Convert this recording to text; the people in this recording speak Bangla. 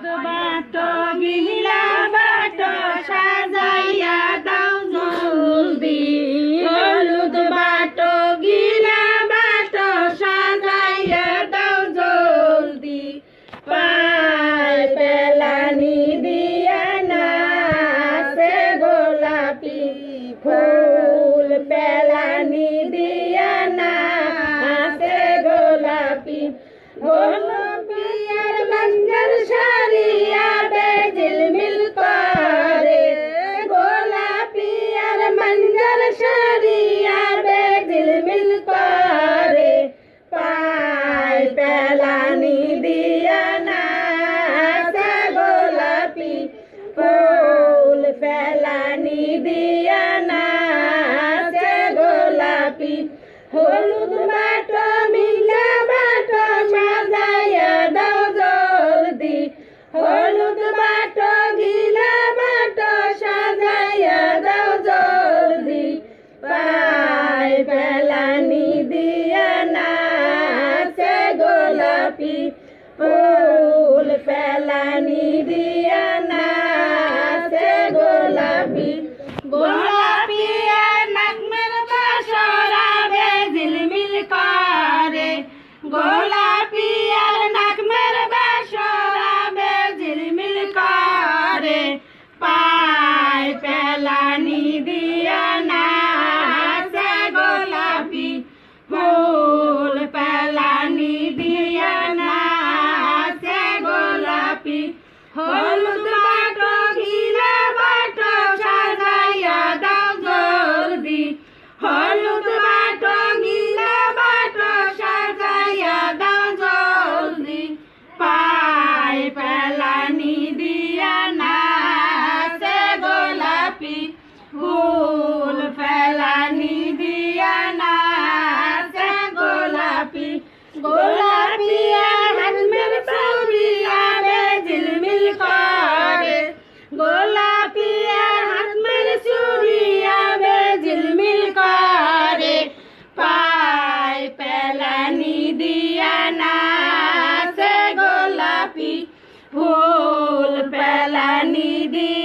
বাটো গিলা বাটো সাজাইয়া দাও জলদি হলুদ বাটো গিলা বাটো সাজাইয়া দাও জলদি। পায় পেলানি দিয়া না সে গোলাপি। ফুল পেলানি দিয়া না সে গোলাপি। গোলাপি হলুদ বাটো মিলা বাটো, সাজাইয়া দাও জলদি। হলুদ বাটো, গিলা বাটো, সাজাইয়া দাও জলদি। পাই পেলানি দিয়া না সে গোলাপি। ফুল পেলানি দিয়া না গোলাপি হাজমের চৌরিয়া ঝিলমিল করে গোলাপি হাজমের চুরিয়া ঝিলমিল করে পায় না সে গোলাপি ফুল পেলানি দিয়া